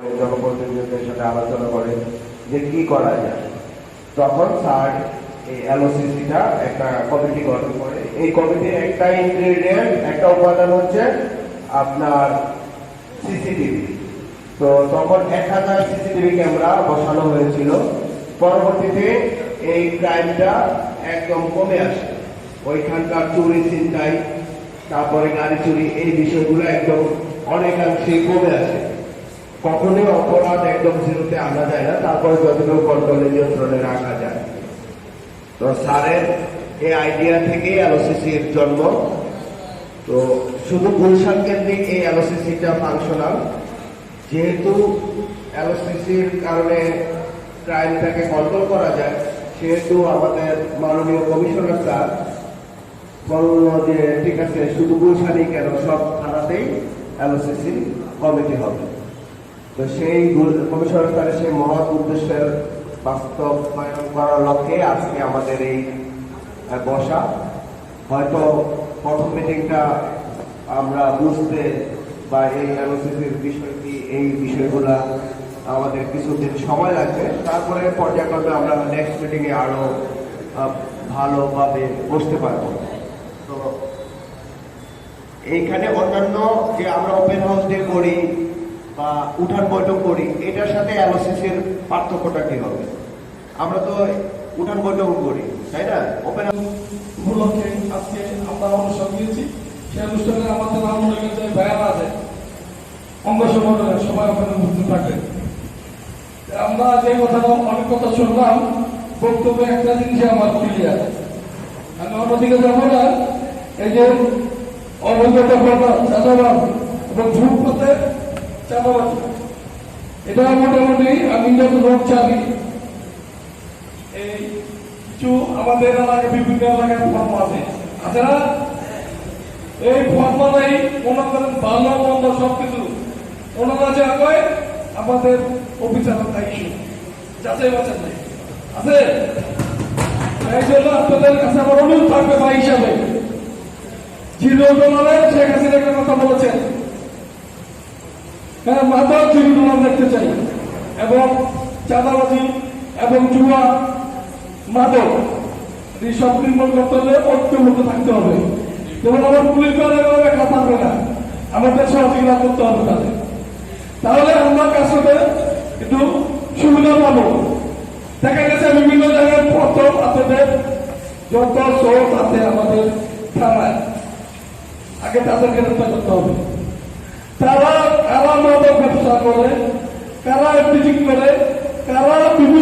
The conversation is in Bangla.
জনপ্রতিনিধিদের সাথে আলোচনা করে যে কি করা যায়। তখন স্যার এই এলওসিসিটা একটা কমিটি গঠন করে। এই কমিটির একটা ইনগ্রেডিয়েন্ট একটা উপাদান হচ্ছে আপনার সিসিটিভি। তো তখন এক হাজার সিসিটিভি ক্যামেরা বসানো হয়েছিল। পরবর্তীতে এই ক্রাইমটা একদম কমে আসে। ওইখানকার চুরি চিন্তাই তারপরে গাড়ি চুরি, এই বিষয়গুলো একদম অনেকাংশেই কমে আসে। কখনোই অপরাধ একদম জিরোতে আনা যায় না, তারপরে যতটুকু কন্ট্রোলে নিয়ন্ত্রণে রাখা যায়। তো স্যারের এই আইডিয়া থেকেই এলওসিসির জন্ম। তো শুধু গুলশান কেন্দ্রিক এই এলওসিসিটা ফাংশনাল যেহেতু এলওসিসির কারণে ক্রাইমটাকে কন্ট্রোল করা যায়, সেহেতু আমাদের মাননীয় কমিশনার স্যার বলল যে, ঠিক আছে, শুধু গুলশানই কেন, সব থানাতেই এলওসিসি কমিটি হবে। তো সেই কমিশনার স্যারের সেই মহৎ উদ্দেশ্যের বাস্তবায়ন করার লক্ষ্যে আজকে আমাদের এই বসা। হয়তো প্রথম মিটিংটা আমরা বুঝতে বা এই অ্যানালিসিসের বিষয় কি এই বিষয়গুলা আমাদের কিছুদিন সময় লাগবে। তারপরে পর্যায়ক্রমে আমরা নেক্সট মিটিং এ আরও আহ, ভালোভাবে বসতে পারব। তো এইখানে অন্যান্য যে আমরা ওপেন হাউস ডে করি বা উঠান বৈঠক করি, এটার সাথে অ্যালোসিসের পার্থক্যটা কি হবে? আমরা তো উঠান বৈঠক করি, তাই না? ওপেন উপলক্ষে আজকে আমরা অনুষ্ঠান দিয়েছি। সেই অনুষ্ঠানে আমাদের আনন্দ যে ভাইয়ারা আছে অঙ্গ সংগঠনের সবাই ওখানে উপস্থিত থাকবে। আমরা যে কথা অনেক কথা শুনলাম, বক্তব্যে একটা জিনিসই আমার ক্লিয়ার আমি অন্যদিকে যাব না। এই যে অবৈধ দখলবাদ চাঁদাবাদ এবং ঝুঁকপথে চাঁদাবাদ এটা মোটামুটি আমি যত লোক জানি, এই কিছু আমাদের এলাকায় বিভিন্ন এলাকায় ফর্ম আছে আছে না এই ফর্মালাই মনে করেন ভালো মন্দ সবকিছু। ওনারা যা কয়, আমাদের অফিসারের দায়িত্ব যাচাই বাচার নেই। আছে? এই জন্য আপনাদের কাছে আমার অনুরোধ থাকবে ভাই হিসাবে। জিরো ডলারে শেখ হাসিনা কথা বলেছেন। হ্যাঁ জিরো ডলার দেখতে চাই। এবং চাঁদাবাজি এবং জুয়া মাদক, এই সব নির্মূল করতে হলে ঐক্যমুক্ত থাকতে হবে। যেমন আমার পুলিশ বাহিনী একা থাকবে না। আমাদের সহযোগিতা করতে হবে তাদের। তাহলে আমরা কাজ করতে একটু সুবিধা পাবো? দেখা গেছে বিভিন্ন জায়গায় প্রথম আপনাদের যত সোর্স আছে আমাদের থানায়, আগে তাদেরকে গ্রেফতার করতে হবে। ব্যবসা করে কারা এফটিচিং করে কারা বিভিন্ন